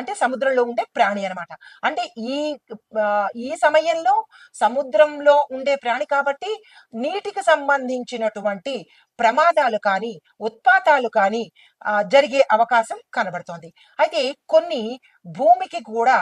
అంటే సముద్రంలో ఉండే ప్రాణి అన్నమాట. అంటే ఈ ఈ సమయంలో సముద్రంలో ఉండే ప్రాణి కాబట్టి నీటికి సంబంధించినటువంటి ప్రమాదాలు కానీ ఉత్పాతాలు కానీ జరిగే అవకాశం కనబడుతోంది. అయితే కొన్ని భూమికి కూడా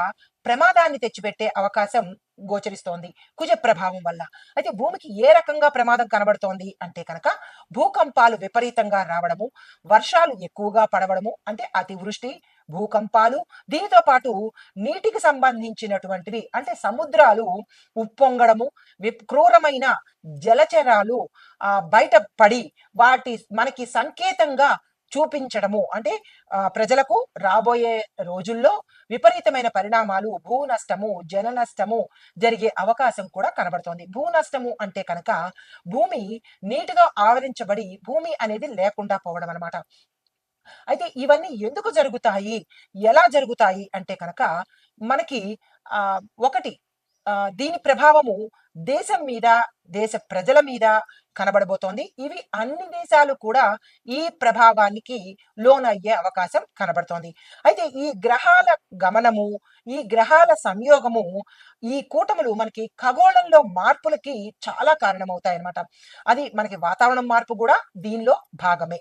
ప్రమాదాన్ని తెచ్చిపెట్టే అవకాశం గోచరిస్తోంది కుజ ప్రభావం వల్ల. అయితే భూమికి ఏ రకంగా ప్రమాదం కనబడుతోంది అంటే కనుక భూకంపాలు విపరీతంగా రావడము వర్షాలు ఎక్కువగా పడవడము అంటే అతివృష్టి భూకంపాలు దీనితో పాటు నీటికి సంబంధించినటువంటివి అంటే సముద్రాలు ఉప్పొంగడము క్రూరమైన జలచరాలు ఆ బయట పడి వాటి మనకి సంకేతంగా చూపించడము. అంటే ప్రజలకు రాబోయే రోజుల్లో విపరీతమైన పరిణామాలు భూ నష్టము జన నష్టము జరిగే అవకాశం కూడా కనబడుతోంది. భూ నష్టము అంటే కనుక భూమి నీటితో ఆవరించబడి భూమి అనేది లేకుండా పోవడం అన్నమాట అయితే ఇవన్నీ ఎందుకు జరుగుతాయి? ఎలా జరుగుతాయి? అంటే కనుక మనకి ఆ ఒకటి దీని ప్రభావము దేశం మీద దేశ ప్రజల మీద కనబడబోతోంది. ఇవి అన్ని దేశాలు కూడా ఈ ప్రభావానికి లోనయ్యే అవకాశం కనబడుతోంది. అయితే ఈ గ్రహాల గమనము ఈ గ్రహాల సంయోగము ఈ కూటములు మనకి ఖగోళంలో మార్పులకి చాలా కారణమవుతాయి అన్నమాట అది మనకి వాతావరణం మార్పు కూడా దీనిలో భాగమే.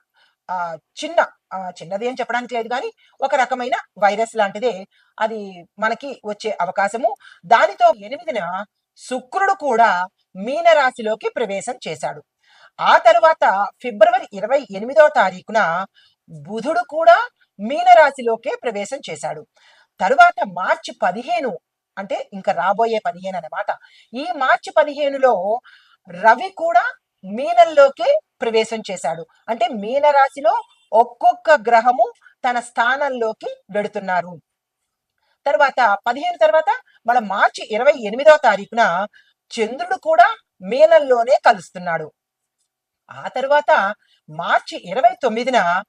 ఆ, చిన్న ఆ, చిన్నది అని చెప్పడానికి లేదు కానీ ఒక రకమైన వైరస్ లాంటిదే. అది మనకి వచ్చే అవకాశము. దానితో ఎనిమిదిన శుక్రుడు కూడా మీనరాశిలోకి ప్రవేశం చేశాడు. ఆ తరువాత ఫిబ్రవరి ఇరవై ఎనిమిదవ తారీఖున బుధుడు కూడా మీనరాశిలోకే ప్రవేశం చేశాడు. తరువాత మార్చి పదిహేను అంటే ఇంకా రాబోయే పదిహేను అన్నమాట ఈ మార్చి పదిహేనులో రవి కూడా మీనంలోకి ప్రవేశం చేశాడు. అంటే మీనరాశిలో ఒక్కొక్క గ్రహము తన స్థానంలోకి వెడుతున్నారు. తర్వాత పదిహేను తర్వాత మన మార్చి ఇరవై ఎనిమిదవ తారీఖున చంద్రుడు కూడా మీనంలోనే కలుస్తున్నాడు. ఆ తర్వాత మార్చి ఇరవై తొమ్మిదిన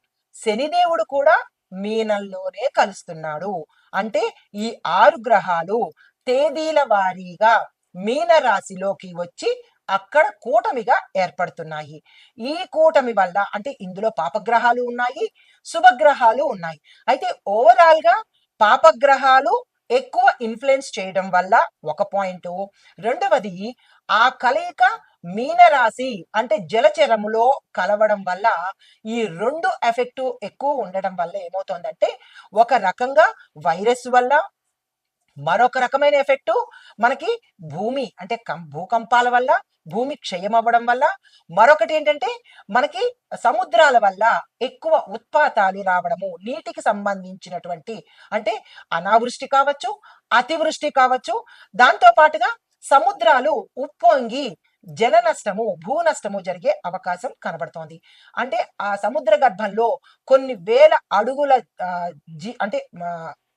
శనిదేవుడు కూడా మీనంలోనే కలుస్తున్నాడు. అంటే ఈ ఆరు గ్రహాలు తేదీల వారీగా మీన రాశిలోకి వచ్చి అక్కడ కూటమిగా ఏర్పడుతున్నాయి. ఈ కూటమి వల్ల అంటే ఇందులో పాపగ్రహాలు ఉన్నాయి శుభగ్రహాలు ఉన్నాయి. అయితే ఓవరాల్గా పాపగ్రహాలు ఎక్కువ ఇన్ఫ్లుయెన్స్ చేయడం వల్ల ఒక పాయింట్ రెండవది ఆ కలయిక మీనరాశి అంటే జలచరములో కలవడం వల్ల ఈ రెండు ఎఫెక్టు ఎక్కువ ఉండడం వల్ల ఏమవుతోందంటే ఒక రకంగా వైరస్ వల్ల మరొక రకమైన ఎఫెక్ట్ మనకి భూమి అంటే కం- భూకంపాల వల్ల భూమి క్షయం అవ్వడం వల్ల. మరొకటి ఏంటంటే మనకి సముద్రాల వల్ల ఎక్కువ ఉత్పాతాలు రావడము నీటికి సంబంధించినటువంటి అంటే అనావృష్టి కావచ్చు అతివృష్టి కావచ్చు. దాంతో పాటుగా సముద్రాలు ఉప్పొంగి జల నష్టము భూ నష్టము జరిగే అవకాశం కనబడుతోంది. అంటే ఆ సముద్ర గర్భంలో కొన్ని వేల అడుగుల జీ అంటే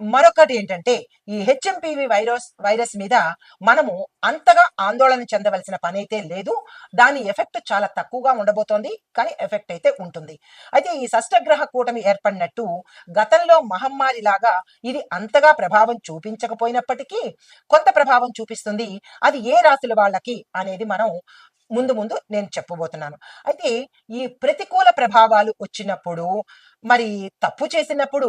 మరొకటి ఏంటంటే ఈ హెచ్ఎంపివి వైరస్ వైరస్ మీద మనము అంతగా ఆందోళన చెందవలసిన పని అయితే లేదు. దాని ఎఫెక్ట్ చాలా తక్కువగా ఉండబోతోంది కానీ ఎఫెక్ట్ అయితే ఉంటుంది. అయితే ఈ షష్టగ్రహ కూటమి ఏర్పడినట్టు గతంలో మహమ్మారి లాగా ఇది అంతగా ప్రభావం చూపించకపోయినప్పటికీ కొంత ప్రభావం చూపిస్తుంది. అది ఏ రాశుల వాళ్ళకి అనేది మనం ముందు ముందు నేను చెప్పబోతున్నాను. అయితే ఈ ప్రతికూల ప్రభావాలు వచ్చినప్పుడు మరి తప్పు చేసినప్పుడు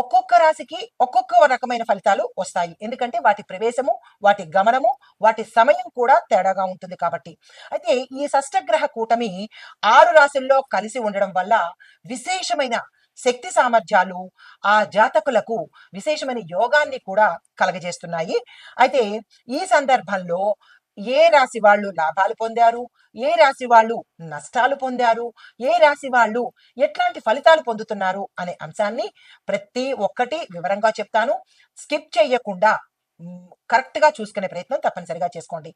ఒక్కొక్క రాశికి ఒక్కొక్క రకమైన ఫలితాలు వస్తాయి. ఎందుకంటే వాటి ప్రవేశము వాటి గమనము వాటి సమయం కూడా తేడాగా ఉంటుంది కాబట్టి. అయితే ఈ షష్టగ్రహ కూటమి ఆరు రాశుల్లో కలిసి ఉండడం వల్ల విశేషమైన శక్తి సామర్థ్యాలు ఆ జాతకులకు విశేషమైన యోగాన్ని కూడా కలగజేస్తున్నాయి. అయితే ఈ సందర్భంలో ఏ రాశి వాళ్ళు లాభాలు పొందారు? ఏ రాశి వాళ్ళు నష్టాలు పొందారు? ఏ రాశి వాళ్ళు ఎట్లాంటి ఫలితాలు పొందుతున్నారు? అనే అంశాన్ని ప్రతి ఒక్కటి వివరంగా చెప్తాను. స్కిప్ చేయకుండా కరెక్ట్గా చూసుకునే ప్రయత్నం తప్పనిసరిగా చేసుకోండి.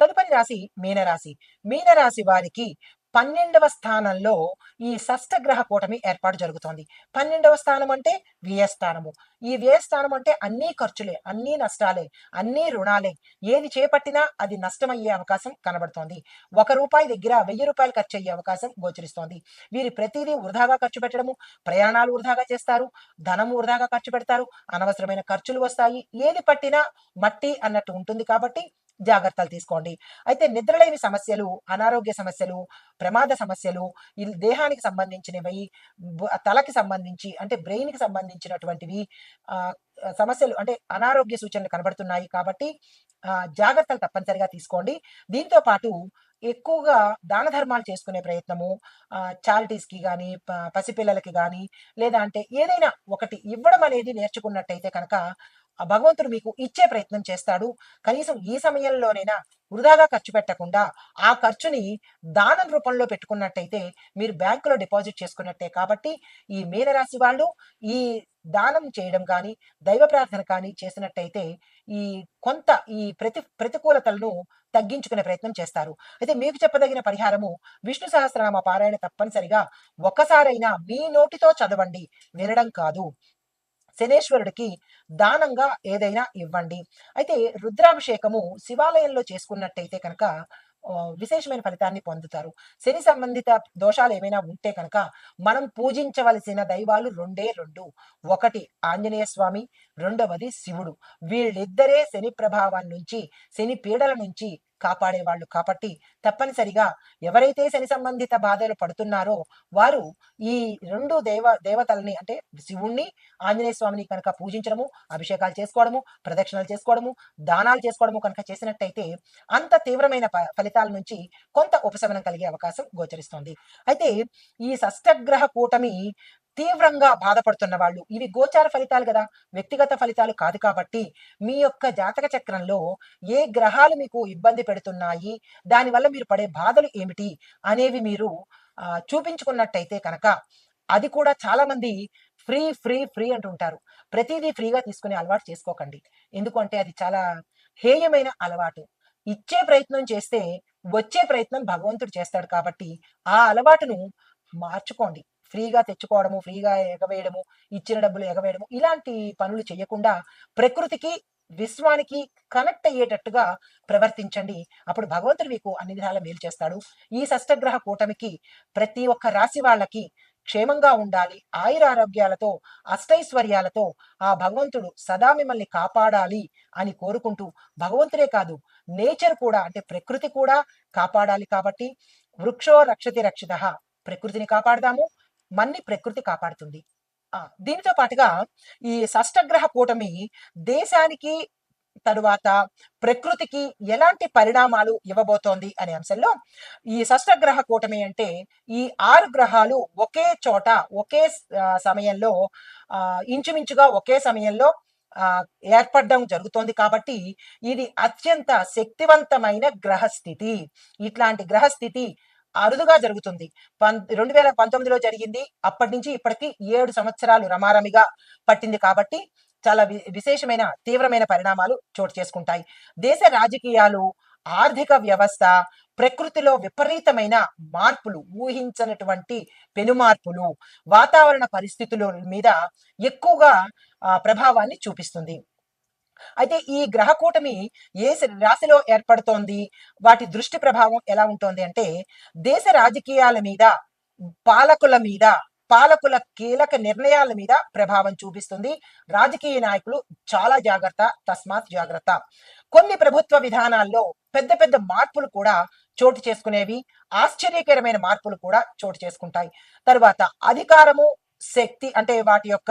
తదుపరి రాశి మీనరాశి. మీనరాశి వారికి పన్నెండవ స్థానంలో ఈ షష్టగ్రహ కూటమి ఏర్పాటు జరుగుతోంది. పన్నెండవ స్థానం అంటే వ్యయస్థానము ఈ వ్యయస్థానం అంటే అన్ని ఖర్చులే అన్ని నష్టాలే అన్ని రుణాలే. ఏది చేపట్టినా అది నష్టమయ్యే అవకాశం కనబడుతోంది. ఒక రూపాయి దగ్గర వెయ్యి రూపాయలు ఖర్చు అయ్యే అవకాశం గోచరిస్తోంది. వీరి ప్రతిదీ వృధాగా ఖర్చు పెట్టడము ప్రయాణాలు వృధాగా చేస్తారు ధనము వృధాగా ఖర్చు పెడతారు అనవసరమైన ఖర్చులు వస్తాయి. ఏది పట్టినా మట్టి అన్నట్టు ఉంటుంది కాబట్టి జాగ్రత్తలు తీసుకోండి. అయితే నిద్రలేని సమస్యలు అనారోగ్య సమస్యలు ప్రమాద సమస్యలు ఈ దేహానికి సంబంధించినవి తలకి సంబంధించి అంటే బ్రెయిన్కి సంబంధించినటువంటివి సమస్యలు అంటే అనారోగ్య సూచనలు కనబడుతున్నాయి కాబట్టి జాగ్రత్తలు తప్పనిసరిగా తీసుకోండి. దీంతో పాటు ఎక్కువగా దాన ధర్మాలు చేసుకునే ప్రయత్నము చారిటీస్కి కానీ పసిపిల్లలకి కానీ లేదా అంటే ఏదైనా ఒకటి ఇవ్వడం అనేది నేర్చుకున్నట్టయితే కనుక ఆ భగవంతుడు మీకు ఇచ్చే ప్రయత్నం చేస్తాడు. కనీసం ఈ సమయంలోనైనా వృధాగా ఖర్చు పెట్టకుండా ఆ ఖర్చుని దానం రూపంలో పెట్టుకున్నట్టయితే మీరు బ్యాంకులో డిపాజిట్ చేసుకున్నట్టే. కాబట్టి ఈ మీనరాశి వాళ్ళు ఈ దానం చేయడం కానీ దైవ ప్రార్థన కానీ చేసినట్టయితే ఈ కొంత ఈ ప్రతి ప్రతికూలతలను తగ్గించుకునే ప్రయత్నం చేస్తారు. అయితే మీకు చెప్పదగిన పరిహారము విష్ణు సహస్రనామ పారాయణ తప్పనిసరిగా ఒక్కసారైనా మీ నోటితో చదవండి. వినడం కాదు. శనేశ్వరుడికి దానంగా ఏదైనా ఇవ్వండి. అయితే రుద్రాభిషేకము శివాలయంలో చేసుకున్నట్టయితే కనుక విశేషమైన ఫలితాన్ని పొందుతారు. శని సంబంధిత దోషాలు ఏమైనా ఉంటే కనుక మనం పూజించవలసిన దైవాలు రెండే రెండు. ఒకటి ఆంజనేయ స్వామి రెండవది శివుడు. వీళ్ళిద్దరే శని ప్రభావం నుంచి శని పీడల నుంచి కాపాడేవాళ్ళు కాబట్టి తప్పనిసరిగా ఎవరైతే శని సంబంధిత బాధలు పడుతున్నారో వారు ఈ రెండు దేవ దేవతల్ని అంటే శివుణ్ణి ఆంజనేయ స్వామిని కనుక పూజించడము అభిషేకాలు చేసుకోవడము ప్రదక్షిణలు చేసుకోవడము దానాలు చేసుకోవడము కనుక చేసినట్టయితే అంత తీవ్రమైన ఫలితాల నుంచి కొంత ఉపశమనం కలిగే అవకాశం గోచరిస్తుంది. అయితే ఈ షష్టగ్రహ కూటమి తీవ్రంగా బాధపడుతున్న వాళ్ళు. ఇవి గోచార ఫలితాలు కదా. వ్యక్తిగత ఫలితాలు కాదు కాబట్టి మీ యొక్క జాతక చక్రంలో ఏ గ్రహాలు మీకు ఇబ్బంది పెడుతున్నాయి దానివల్ల మీరు పడే బాధలు ఏమిటి అనేవి మీరు చూపించుకున్నట్టయితే కనుక అది కూడా చాలా మంది ఫ్రీ ఫ్రీ ఫ్రీ అంటుంటారు. ప్రతిదీ ఫ్రీగా తీసుకునే అలవాటు చేసుకోకండి. ఎందుకంటే అది చాలా హేయమైన అలవాటు. ఇచ్చే ప్రయత్నం చేస్తే వచ్చే ప్రయత్నం భగవంతుడు చేస్తాడు కాబట్టి ఆ అలవాటును మార్చుకోండి. ఫ్రీగా తెచ్చుకోవడము ఫ్రీగా ఎగవేయడము ఇచ్చిన డబ్బులు ఎగవేయడము ఇలాంటి పనులు చేయకుండా ప్రకృతికి విశ్వానికి కనెక్ట్ అయ్యేటట్టుగా ప్రవర్తించండి. అప్పుడు భగవంతుడు మీకు అన్ని విధాల మేలు చేస్తాడు. ఈ షష్టగ్రహ కూటమికి ప్రతి ఒక్క రాశి వాళ్ళకి క్షేమంగా ఉండాలి. ఆయురారోగ్యాలతో అష్టైశ్వర్యాలతో ఆ భగవంతుడు సదా మిమ్మల్ని కాపాడాలి అని కోరుకుంటూ భగవంతుడే కాదు నేచర్ కూడా అంటే ప్రకృతి కూడా కాపాడాలి కాబట్టి వృక్షో రక్షతి రక్షిత ప్రకృతిని కాపాడదాము. మన్ని ప్రకృతి కాపాడుతుంది. దీనితో పాటుగా ఈ షష్టగ్రహ కూటమి దేశానికి తరువాత ప్రకృతికి ఎలాంటి పరిణామాలు ఇవ్వబోతోంది అనే అంశంలో ఈ షష్టగ్రహ కూటమి అంటే ఈ ఆరు గ్రహాలు ఒకే చోట ఒకే సమయంలో ఆ, ఇంచుమించుగా ఒకే సమయంలో ఆ, ఏర్పడడం జరుగుతోంది కాబట్టి ఇది అత్యంత శక్తివంతమైన గ్రహస్థితి. ఇట్లాంటి గ్రహస్థితి అరుదుగా జరుగుతుంది. పం రెండు వేల పంతొమ్మిదిలో జరిగింది. అప్పటి నుంచి ఇప్పటికి ఏడు సంవత్సరాలు రమారమిగా పట్టింది కాబట్టి చాలా వి- విశేషమైన తీవ్రమైన పరిణామాలు చోటు చేసుకుంటాయి. దేశ రాజకీయాలు ఆర్థిక వ్యవస్థ ప్రకృతిలో విపరీతమైన మార్పులు ఊహించనటువంటి పెనుమార్పులు వాతావరణ పరిస్థితుల మీద ఎక్కువగా ప్రభావాన్ని చూపిస్తుంది. అయితే ఈ గ్రహ కూటమి ఏ రాశిలో ఏర్పడుతోంది? వాటి దృష్టి ప్రభావం ఎలా ఉంటుంది అంటే దేశ రాజకీయాల మీద పాలకుల మీద పాలకుల కీలక నిర్ణయాల మీద ప్రభావం చూపిస్తుంది. రాజకీయ నాయకులు చాలా జాగ్రత్త తస్మాత్ జాగ్రత్త. కొన్ని ప్రభుత్వ విధానాల్లో పెద్ద పెద్ద మార్పులు కూడా చోటు చేసుకునేవి ఆశ్చర్యకరమైన మార్పులు కూడా చోటు చేసుకుంటాయి. తర్వాత అధికారము శక్తి అంటే వాటి యొక్క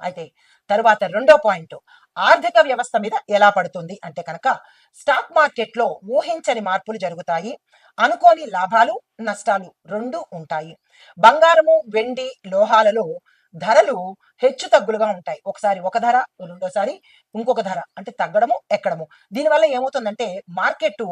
అయితే తరువాత రెండో పాయింట్ ఆర్థిక వ్యవస్థ మీద ఎలా పడుతుంది? అంటే కనుక స్టాక్ మార్కెట్లో ఊహించని మార్పులు జరుగుతాయి అనుకోని లాభాలు నష్టాలు రెండు ఉంటాయి. బంగారము వెండి లోహాలలో ధరలు హెచ్చు తగ్గులుగా ఉంటాయి. ఒకసారి ఒక ధర రెండోసారి ఇంకొక ధర. అంటే తగ్గడము ఎక్కడము. దీనివల్ల ఏమవుతుందంటే మార్కెట్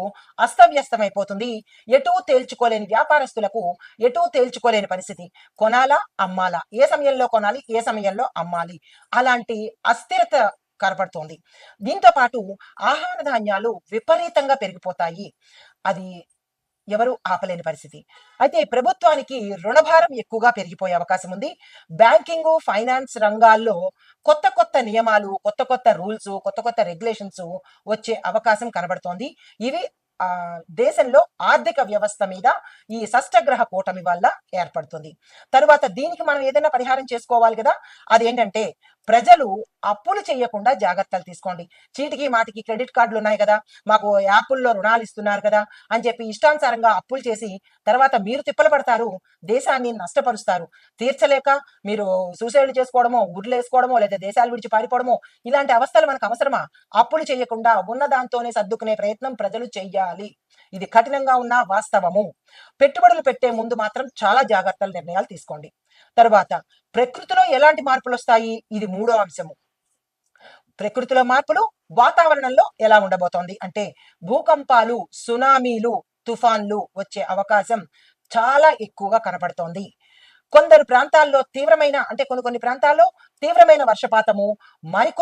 అస్తవ్యస్తమైపోతుంది. ఎటూ తేల్చుకోలేని వ్యాపారస్తులకు ఎటూ తేల్చుకోలేని పరిస్థితి. కొనాలా అమ్మాలా? ఏ సమయంలో కొనాలి ఏ సమయంలో అమ్మాలి? అలాంటి అస్థిరత కనపడుతోంది. దీంతో పాటు ఆహార ధాన్యాలు విపరీతంగా పెరిగిపోతాయి. అది ఎవరు ఆపలేని పరిస్థితి. అయితే ప్రభుత్వానికి రుణభారం ఎక్కువగా పెరిగిపోయే అవకాశం ఉంది. బ్యాంకింగ్ ఫైనాన్స్ రంగాల్లో కొత్త కొత్త నియమాలు కొత్త కొత్త రూల్స్ కొత్త కొత్త రెగ్యులేషన్స్ వచ్చే అవకాశం కనబడుతోంది. ఇవి దేశంలో ఆర్థిక వ్యవస్థ మీద ఈ షష్టగ్రహ కూటమి వల్ల ఏర్పడుతుంది. తరువాత దీనికి మనం ఏదైనా పరిహారం చేసుకోవాలి కదా? అదేంటంటే ప్రజలు అప్పులు చేయకుండా జాగ్రత్తలు తీసుకోండి. చీటికి మాటికి క్రెడిట్ కార్డులు ఉన్నాయి కదా మాకు యాప్ల్లో రుణాలు ఇస్తున్నారు కదా అని చెప్పి ఇష్టానుసారంగా అప్పులు చేసి తర్వాత మీరు తిప్పలు పడతారు దేశాన్ని నష్టపరుస్తారు. తీర్చలేక మీరు సూసైడ్ చేసుకోవడమో గుడ్లు వేసుకోవడమో లేదా దేశాలు విడిచి పారిపోవడమో ఇలాంటి అవస్థలు మనకు అవసరమా? అప్పులు చేయకుండా ఉన్న దాంతోనే సర్దుకునే ప్రయత్నం ప్రజలు చెయ్యాలి ఇది కఠినంగా ఉన్న వాస్తవము. పెట్టుబడులు పెట్టే ముందు మాత్రం చాలా జాగ్రత్తలు నిర్ణయాలు తీసుకోండి. తర్వాత ప్రకృతిలో ఎలాంటి మార్పులు వస్తాయి? ఇది మూడో అంశము. ప్రకృతిలో మార్పులు వాతావరణంలో ఎలా ఉండబోతోంది? అంటే భూకంపాలు సునామీలు తుఫాన్లు వచ్చే అవకాశం చాలా ఎక్కువగా కనపడుతోంది కొందరు ప్రాంతాల్లో తీవ్రమైన అంటే కొన్ని కొన్ని ప్రాంతాల్లో తీవ్రమైన వర్షపాతము మరికొన్ని